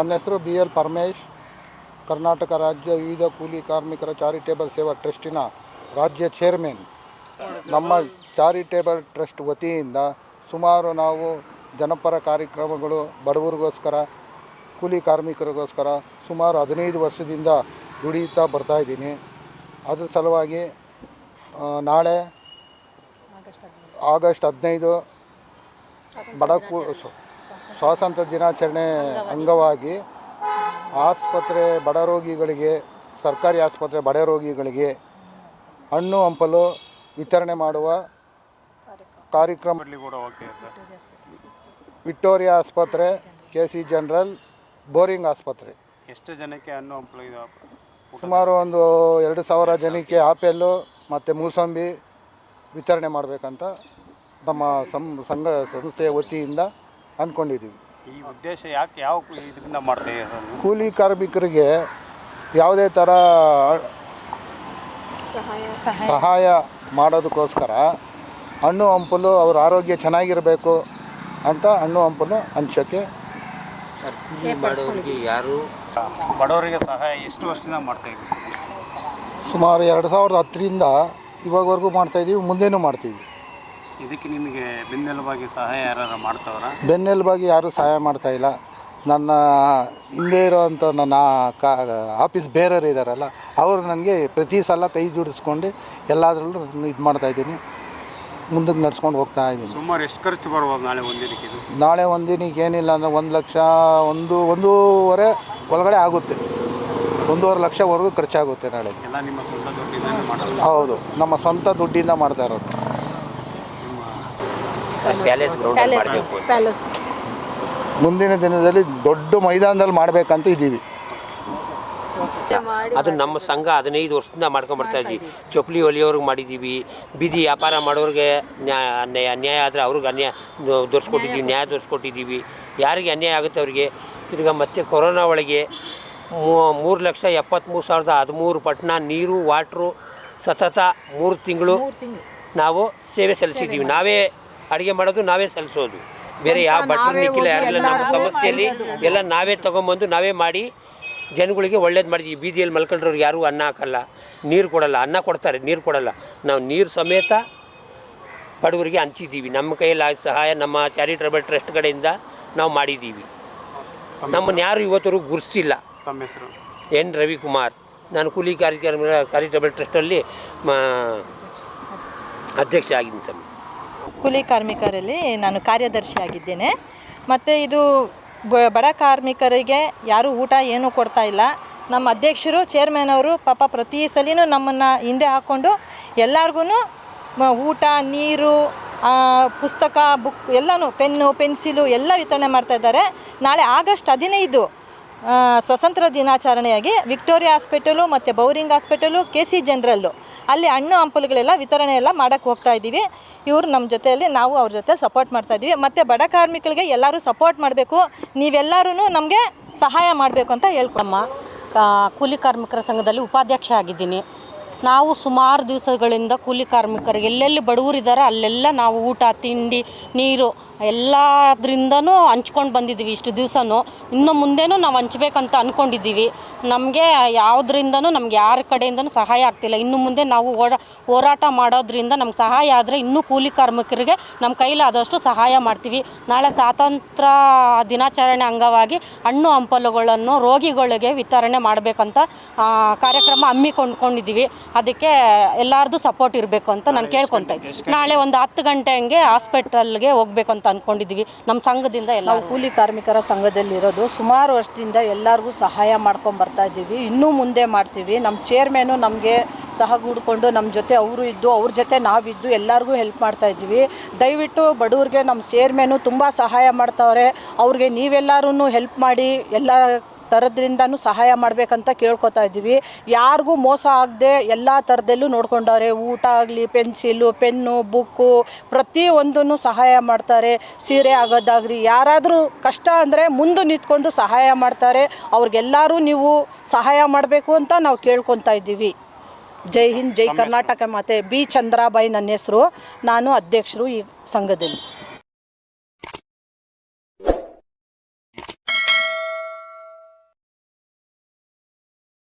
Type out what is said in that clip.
ನನ್ನ ಹೆಸರು B L Paramesh. Karnataka ರಾಜ್ಯ ವಿವಿಧ ಕೂಲಿ ಕಾರ್ಮಿಕರ ಚಾರಿಟೇಬಲ್ ಸೇವಾ ಟ್ರಸ್ಟಿನ ರಾಜ್ಯ ಚೇರ್ಮನ್. ನಮ್ಮ ಚಾರಿಟೇಬಲ್ ಟ್ರಸ್ಟ್ ವತಿಯಿಂದ ಸುಮಾರು ನಾವು ಜನಪರ ಕಾರ್ಯಕ್ರಮಗಳು ಬಡವರಿಗೋಸ್ಕರ, ಕೂಲಿ ಕಾರ್ಮಿಕರಿಗೋಸ್ಕರ ಸುಮಾರು ಹದಿನೈದು ವರ್ಷದಿಂದ ದುಡಿಯುತ್ತಾ ಬರ್ತಾಯಿದ್ದೀನಿ ಅದ್ರ ಸಲುವಾಗಿ ನಾಳೆ ಆಗಸ್ಟ್ ಹದಿನೈದು ಬಡ ಸ್ವಾತಂತ್ರ್ಯ ದಿನಾಚರಣೆ ಅಂಗವಾಗಿ ಆಸ್ಪತ್ರೆ ಬಡ ರೋಗಿಗಳಿಗೆ ಸರ್ಕಾರಿ ಆಸ್ಪತ್ರೆ ಬಡ ರೋಗಿಗಳಿಗೆ ಹಣ್ಣು ಹಂಪಲು ವಿತರಣೆ ಮಾಡುವ ಕಾರ್ಯಕ್ರಮ ವಿಕ್ಟೋರಿಯಾ ಆಸ್ಪತ್ರೆ ಕೆ ಸಿ ಜನರಲ್ ಬೋರಿಂಗ್ ಆಸ್ಪತ್ರೆ. ಎಷ್ಟು ಜನಕ್ಕೆ ಹಣ್ಣು ಹಂಪಲು ಸುಮಾರು ಒಂದು ಎರಡು ಸಾವಿರ ಜನಕ್ಕೆ ಆಪೆಲ್ಲು ಮತ್ತು ಮೂಸಂಬಿ ವಿತರಣೆ ಮಾಡಬೇಕಂತ ನಮ್ಮ ಸಂ ಸಂಘ ಸಂಸ್ಥೆಯ ವತಿಯಿಂದ ಅಂದ್ಕೊಂಡಿದ್ದೀವಿ ಈ ಉದ್ದೇಶ ಯಾಕೆ ಯಾವ ಇದರಿಂದ ಮಾಡ್ತೀವಿ ಇದ್ದೀರಾ ಕೂಲಿ ಕಾರ್ಮಿಕರಿಗೆ ಯಾವುದೇ ಥರ ಸಹಾಯ ಮಾಡೋದಕ್ಕೋಸ್ಕರ ಹಣ್ಣು ಹಂಪಲು ಅವ್ರ ಆರೋಗ್ಯ ಚೆನ್ನಾಗಿರಬೇಕು ಅಂತ ಹಣ್ಣು ಹಂಪಲು ಅಂಶಕ್ಕೆ ಮಾಡೋರಿಗೆ ಯಾರು ಬಡವರಿಗೆ ಸಹಾಯ ಎಷ್ಟು ವರ್ಷದಿಂದ ಮಾಡ್ತಾ ಇದ್ದೀವಿ ಸುಮಾರು ಎರಡು ಸಾವಿರದ ಹತ್ತರಿಂದ ಇವಾಗವರೆಗೂ ಮಾಡ್ತಾಯಿದ್ದೀವಿ ಮುಂದೇನೂ ಮಾಡ್ತೀವಿ ಇದಕ್ಕೆ ನಿಮಗೆ ಬೆನ್ನೆಲುಬಾಗಿ ಸಹಾಯ ಯಾರು ಮಾಡ್ತಾವ್ರ? ಬೆನ್ನೆಲುಬಾಗಿ ಯಾರೂ ಸಹಾಯ ಮಾಡ್ತಾ ಇಲ್ಲ. ನನ್ನ ಹಿಂದೆ ಇರೋವಂಥ ನನ್ನ ಕಾ ಆಫೀಸ್ ಬೇರೆಯವರು ಇದ್ದಾರಲ್ಲ ಅವರು ನನಗೆ ಪ್ರತಿ ಸಲ ಕೈ ಜೋಡಿಸ್ಕೊಂಡು ಎಲ್ಲಾದ್ರಲ್ಲೂ ಇದು ಮಾಡ್ತಾಯಿದ್ದೀನಿ ಮುಂದಕ್ಕೆ ನಡ್ಸ್ಕೊಂಡು ಹೋಗ್ತಾ ಇದ್ದೀನಿ. ಸುಮಾರು ಎಷ್ಟು ಖರ್ಚು ಬರ್ಬೋದು ನಾಳೆ ಒಂದಿನಕ್ಕೆ ಇದು? ನಾಳೆ ಒಂದಿನಕ್ಕೆ ಏನಿಲ್ಲ ಅಂದರೆ ಒಂದು ಲಕ್ಷ ಒಂದು ಒಂದೂವರೆ ಒಳಗಡೆ ಆಗುತ್ತೆ. ಒಂದೂವರೆ ಲಕ್ಷವರೆಗೂ ಖರ್ಚಾಗುತ್ತೆ ನಾಳೆ. ಎಲ್ಲ ನಿಮ್ಮ ಸ್ವಂತ ದುಡ್ಡಿಂದ ಮಾಡೋದು ಹೌದು ನಮ್ಮ ಸ್ವಂತ ದುಡ್ಡಿಂದ ಮಾಡ್ತಾ ಇರೋದು. ಪ್ಯಾಲೇಸ್ ಗ್ರೌಂಡ್ ಮಾಡಬೇಕು ಮುಂದಿನ ದಿನದಲ್ಲಿ ದೊಡ್ಡ ಮೈದಾನದಲ್ಲಿ ಮಾಡಬೇಕಂತ ಇದ್ದೀವಿ. ಅದು ನಮ್ಮ ಸಂಘ ಹದಿನೈದು ವರ್ಷದಿಂದ ಮಾಡ್ಕೊಂಡು ಬರ್ತಾ ಇದ್ವಿ. ಚಪ್ಪಲಿ ಹೊಲಿಯೋರ್ಗೆ ಮಾಡಿದ್ದೀವಿ ಬೀದಿ ವ್ಯಾಪಾರ ಮಾಡೋರಿಗೆ ನ್ಯಾಯ ಅನ್ಯಾಯ ಅನ್ಯಾಯ ಆದರೆ ಅವ್ರಿಗೆ ಅನ್ಯಾಯ ದೊರೆಸ್ಕೊಟ್ಟಿದ್ದೀವಿ ನ್ಯಾಯ ದೊರೆಸ್ಕೊಟ್ಟಿದ್ದೀವಿ ಯಾರಿಗೆ ಅನ್ಯಾಯ ಆಗುತ್ತೆ ಅವರಿಗೆ? ತಿರ್ಗಿ ಮತ್ತೆ ಕೊರೋನಾ ಒಳಗೆ ಮೂರು ಲಕ್ಷ ಎಪ್ಪತ್ತ್ಮೂರು ಸಾವಿರದ ಹದಿಮೂರು ಪಟ್ಟಣ ನೀರು ವಾಟ್ರು ಸತತ ಮೂರು ತಿಂಗಳು ನಾವು ಸೇವೆ ಸಲ್ಲಿಸಿದ್ದೀವಿ ನಾವೇ ಅಡುಗೆ ಮಾಡೋದು ನಾವೇ ಸಲ್ಲಿಸೋದು. ಬೇರೆ ಯಾವ ಭಟ್ರು ನಿಕ್ಕಿಲ್ಲ ಯಾರಿಲ್ಲ ನಮ್ಮ ಸಂಸ್ಥೆಯಲ್ಲಿ ಎಲ್ಲ ನಾವೇ ತೊಗೊಂಬಂದು ನಾವೇ ಮಾಡಿ ಜನಗಳಿಗೆ ಒಳ್ಳೇದು ಮಾಡಿದ್ವಿ. ಬೀದಿಯಲ್ಲಿ ಮಲ್ಕೊಂಡ್ರವ್ರಿಗೆ ಯಾರೂ ಅನ್ನ ಹಾಕಲ್ಲ ನೀರು ಕೊಡಲ್ಲ ಅನ್ನ ಕೊಡ್ತಾರೆ ನೀರು ಕೊಡಲ್ಲ. ನಾವು ನೀರು ಸಮೇತ ಬಡವರಿಗೆ ಹಂಚಿದ್ದೀವಿ. ನಮ್ಮ ಕೈಯಲ್ಲಿ ಸಹಾಯ ನಮ್ಮ ಚಾರಿಟಬಲ್ ಟ್ರಸ್ಟ್ ಕಡೆಯಿಂದ ನಾವು ಮಾಡಿದ್ದೀವಿ. ನಮ್ಮನ್ನು ಯಾರು ಇವತ್ತವರೆಗೂ ಗುರುಸಿಲ್ಲ ತಮ್ಮ ಹೆಸರು? ಎನ್ ರವಿಕುಮಾರ್. ನಾನು ಕೂಲಿ ಕಾರ್ಯಕ್ರಮ ಚಾರಿಟಬಲ್ ಟ್ರಸ್ಟಲ್ಲಿ ಅಧ್ಯಕ್ಷ ಆಗಿದ್ದೀನಿ ಸ್ವಾಮಿ. ಕೂಲಿ ಕಾರ್ಮಿಕರಲ್ಲಿ ನಾನು ಕಾರ್ಯದರ್ಶಿಯಾಗಿದ್ದೇನೆ. ಮತ್ತು ಇದು ಬಡ ಕಾರ್ಮಿಕರಿಗೆ ಯಾರೂ ಊಟ ಏನೂ ಕೊಡ್ತಾ ಇಲ್ಲ. ನಮ್ಮ ಅಧ್ಯಕ್ಷರು ಚೇರ್ಮನ್ ಅವರು ಪಾಪ ಪ್ರತಿ ಸಲಿನೂ ನಮ್ಮನ್ನು ಹಿಂದೆ ಹಾಕ್ಕೊಂಡು ಎಲ್ಲರಿಗೂ ಊಟ, ನೀರು ಪುಸ್ತಕ, ಬುಕ್ ಎಲ್ಲನೂ, ಪೆನ್ನು, ಪೆನ್ಸಿಲು ಎಲ್ಲ ವಿತರಣೆ ಮಾಡ್ತಾಯಿದ್ದಾರೆ ನಾಳೆ ಆಗಸ್ಟ್ ಹದಿನೈದು ಆ, ಸ್ವಾತಂತ್ರ್ಯ ದಿನಾಚರಣೆಯಾಗಿ ವಿಕ್ಟೋರಿಯಾ ಹಾಸ್ಪಿಟಲು ಮತ್ತು Bowring hospital K C general. ಅಲ್ಲಿ ಹಣ್ಣು ಹಂಪಲುಗಳೆಲ್ಲ ವಿತರಣೆ ಎಲ್ಲ ಮಾಡೋಕ್ಕೆ ಹೋಗ್ತಾ ಇದ್ದೀವಿ. ಇವರು ನಮ್ಮ ಜೊತೆಯಲ್ಲಿ ನಾವು ಅವ್ರ ಜೊತೆ ಸಪೋರ್ಟ್ ಮಾಡ್ತಾ ಇದ್ದೀವಿ. ಮತ್ತು ಬಡ ಕಾರ್ಮಿಕರಿಗೆ ಎಲ್ಲರೂ ಸಪೋರ್ಟ್ ಮಾಡಬೇಕು. ನೀವೆಲ್ಲರೂ ನಮಗೆ ಸಹಾಯ ಮಾಡಬೇಕು ಅಂತ ಹೇಳ್ಕೊಮ್ಮ ಕೂಲಿ ಕಾರ್ಮಿಕರ ಸಂಘದಲ್ಲಿ ಉಪಾಧ್ಯಕ್ಷ ಆಗಿದ್ದೀನಿ. ನಾವು ಸುಮಾರು ದಿವಸಗಳಿಂದ ಕೂಲಿ ಕಾರ್ಮಿಕರಿಗೆ ಎಲ್ಲೆಲ್ಲಿ ಬಡವರಿದ್ದಾರೆ ಅಲ್ಲೆಲ್ಲ ನಾವು ಊಟ, ತಿಂಡಿ, ನೀರು ಎಲ್ಲದ್ರಿಂದನೂ ಹಂಚ್ಕೊಂಡು ಬಂದಿದ್ದೀವಿ ಇಷ್ಟು ದಿವಸನೂ. ಇನ್ನು ಮುಂದೆನೂ ನಾವು ಹಂಚ್ಬೇಕಂತ ಅಂದ್ಕೊಂಡಿದ್ದೀವಿ ನಮಗೆ ಯಾವುದರಿಂದನೂ ನಮ್ಗೆ ಯಾರ ಕಡೆಯಿಂದನೂ ಸಹಾಯ ಆಗ್ತಿಲ್ಲ. ಇನ್ನು ಮುಂದೆ ನಾವು ಹೋರಾಟ ಮಾಡೋದ್ರಿಂದ ನಮ್ಗೆ ಸಹಾಯ ಆದರೆ ಇನ್ನೂ ಕೂಲಿ ಕಾರ್ಮಿಕರಿಗೆ ನಮ್ಮ ಕೈಲಾದಷ್ಟು ಸಹಾಯ ಮಾಡ್ತೀವಿ. ನಾಳೆ ಸ್ವಾತಂತ್ರ್ಯ ದಿನಾಚರಣೆ ಅಂಗವಾಗಿ ಹಣ್ಣು ಹಂಪಲುಗಳನ್ನು ರೋಗಿಗಳಿಗೆ ವಿತರಣೆ ಮಾಡಬೇಕಂತ ಕಾರ್ಯಕ್ರಮ ಹಮ್ಮಿಕೊಂಡ್ಕೊಂಡಿದ್ದೀವಿ ಅದಕ್ಕೆ ಎಲ್ಲರದು ಸಪೋರ್ಟ್ ಇರಬೇಕು ಅಂತ ನಾನು ಕೇಳ್ಕೊತಾ ನಾಳೆ ಒಂದು ಹತ್ತು ಗಂಟೆ ಹಂಗೆ ಹಾಸ್ಪಿಟಲ್ಗೆ ಹೋಗ್ಬೇಕು ಅಂತ ಅಂದ್ಕೊಂಡಿದ್ದೀವಿ ನಮ್ಮ ಸಂಘದಿಂದ ಎಲ್ಲ ಕೂಲಿ ಕಾರ್ಮಿಕರ ಸಂಘದಲ್ಲಿರೋದು ಸುಮಾರು ವರ್ಷದಿಂದ ಎಲ್ಲರಿಗೂ ಸಹಾಯ ಮಾಡ್ಕೊಂಡು ಬರ್ತಾ ಇದ್ದೀವಿ. ಇನ್ನೂ ಮುಂದೆ ಮಾಡ್ತೀವಿ. ನಮ್ಮ ಚೇರ್ಮೇನು ನಮಗೆ ಸಹಗೂಡ್ಕೊಂಡು ನಮ್ಮ ಜೊತೆ ಅವರು ಇದ್ದು, ಅವ್ರ ಜೊತೆ ನಾವಿದ್ದು ಎಲ್ಲರಿಗೂ ಹೆಲ್ಪ್ ಮಾಡ್ತಾ ಇದ್ದೀವಿ. ದಯವಿಟ್ಟು ಬಡವ್ರಿಗೆ ನಮ್ಮ ಚೇರ್ಮೇನು ತುಂಬ ಸಹಾಯ ಮಾಡ್ತಾವ್ರೆ. ಅವ್ರಿಗೆ ನೀವೆಲ್ಲರೂ ಹೆಲ್ಪ್ ಮಾಡಿ, ಎಲ್ಲ ಥರದ್ರಿಂದನೂ ಸಹಾಯ ಮಾಡಬೇಕಂತ ಕೇಳ್ಕೊತಾ ಇದ್ದೀವಿ. ಯಾರಿಗೂ ಮೋಸ ಆಗದೆ ಎಲ್ಲ ಥರದಲ್ಲೂ ನೋಡ್ಕೊಂಡವ್ರೆ. ಊಟ ಆಗಲಿ ಪೆನ್ಸಿಲು ಪೆನ್ನು ಬುಕ್ಕು ಪ್ರತಿಯೊಂದನ್ನು ಸಹಾಯ ಮಾಡ್ತಾರೆ. ಸೀರೆ ಆಗೋದಾಗ್ಲಿ ಯಾರಾದರೂ ಕಷ್ಟ ಅಂದರೆ ಮುಂದೆ ನಿಂತ್ಕೊಂಡು ಸಹಾಯ ಮಾಡ್ತಾರೆ. ಅವ್ರಿಗೆಲ್ಲರೂ ನೀವು ಸಹಾಯ ಮಾಡಬೇಕು ಅಂತ ನಾವು ಕೇಳ್ಕೊತಾ ಇದ್ದೀವಿ. ಜೈ ಹಿಂದ್ ಜೈ ಕರ್ನಾಟಕ ಮಾತೆ ಬಿ ಚಂದ್ರಾಬಾಯಿ ನನ್ನ ಹೆಸರು. ನಾನು ಅಧ್ಯಕ್ಷರು ಈ ಸಂಘದಲ್ಲಿ.